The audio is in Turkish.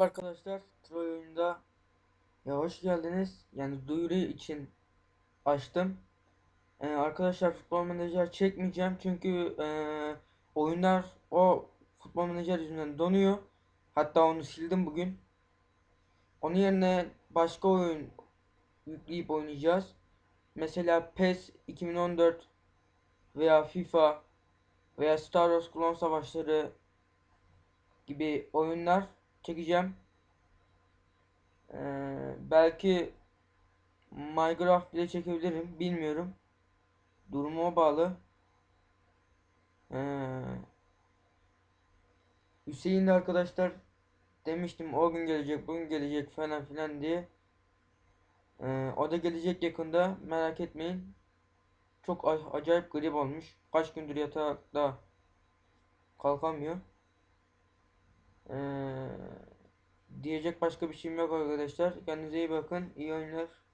Arkadaşlar Troy oyunda ya hoş geldiniz. Yani duyuru için açtım. Ee, arkadaşlar futbol menajer çekmeyeceğim çünkü ee, oyunlar o futbol menajer yüzünden donuyor. Hatta onu sildim bugün. Onun yerine başka oyun yükleyip oynayacağız. Mesela PES 2014 veya FIFA veya Star Wars Klon Savaşları gibi oyunlar çekeceğim. Ee, belki Minecraft bile çekebilirim. Bilmiyorum. Duruma bağlı. Ee, Hüseyin de arkadaşlar demiştim o gün gelecek bugün gelecek falan filan diye. Ee, o da gelecek yakında merak etmeyin. Çok acayip grip olmuş. Kaç gündür yatakta kalkamıyor. Ee, diyecek başka bir şeyim yok arkadaşlar. Kendinize iyi bakın. İyi oyunlar.